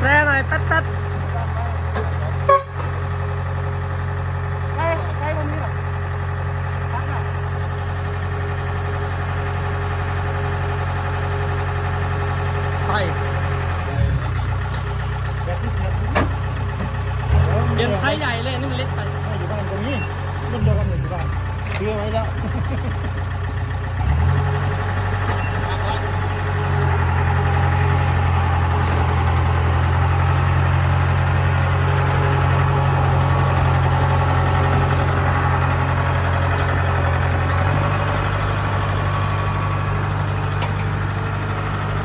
แตรหน่อยแป๊ดแป๊ดใช่ใช่ตรงนี้เหรอพักหน่อยไปแบบที่เสียบเปลี่ยนไซส์ใหญ่เลยอันนี่มันเล็กไปไม่อยู่บ้านตรงนี้รุ่นเดียวกันอยู่บ้านซื้อไว้แล้ว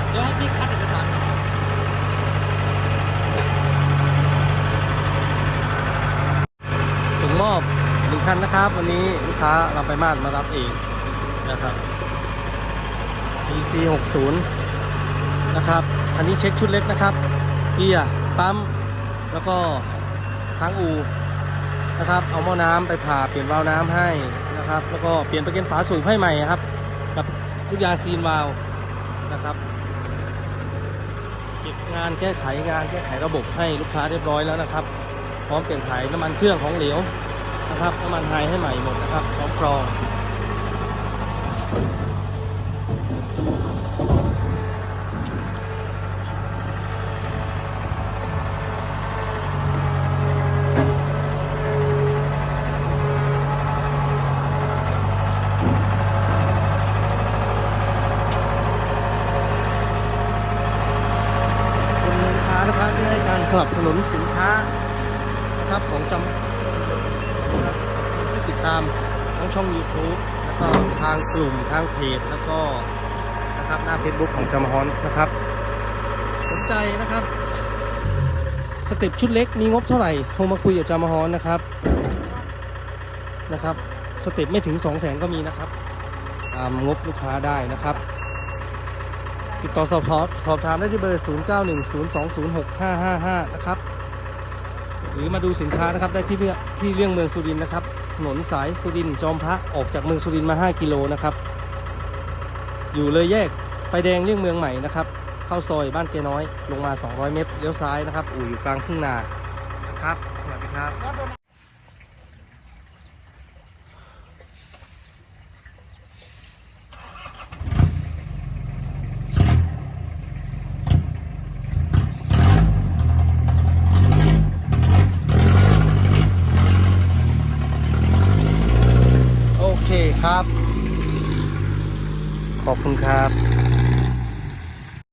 เดี๋ยวให้พี่คัดเอกสารก่อนส่งมอบ หนึ่งคันนะครับ วันนี้ลูกค้าเราไปมาดมารับเองนะครับ PC 60นะครับ อันนี้เช็คชุดเล็กนะครับ เกียร์ปั๊ม แล้วก็ทั้งอูนะครับ เอาหม้อน้ำไปผ่าเปลี่ยนวาล์วน้ำให้นะครับ แล้วก็เปลี่ยนประเกันฝาสูบให้ใหม่ครับ กับทุกยาซีนวาล์วนะครับเก็บงานแก้ไขงานแก้ไขระบบให้ลูกค้าเรียบร้อยแล้วนะครับ พร้อมเปลี่ยนถ่ายน้ำมันเครื่องของเหลว นะครับน้ำมันไฮให้ใหม่หมดนะครับพร้อมกรองคุณลูกค้านะครับที่ให้การสนับสนุนสินค้านะครับของจำ ที่ติดตามทั้งช่อง YouTube แล้วก็ทางกลุ่มทางเพจแล้วก็นะครับหน้า Facebook ของจำฮอนนะครับ สนใจนะครับ สเต็ปชุดเล็กมีงบเท่าไหร่โทรมาคุยกับจามฮอนนะครับนะครับ สเต็ปไม่ถึง 2 0 0 0 0 0ก็มีนะครับตามงบลูกค้าได้นะครับติดต่อสอบสอบถามได้ที่เบอร์ 0910206555 นะครับ หรือมาดูสินค้านะครับได้ที่เรื่องที่เลี่ยงเมืองสุรินทร์นะครับถนนสายสุรินทร์จอมพระออกจากเมืองสุรินทร์มา 5 กิโลนะครับ อยู่เลยแยกไฟแดงเลี่ยงเมืองใหม่นะครับเข้าซอยบ้านเกน้อยลงมา 200 เมตรเลี้ยวซ้ายนะครับอู่อยู่กลางทุ่งนาครับสวัสดีครับ โอเค ครับ ขอบคุณครับ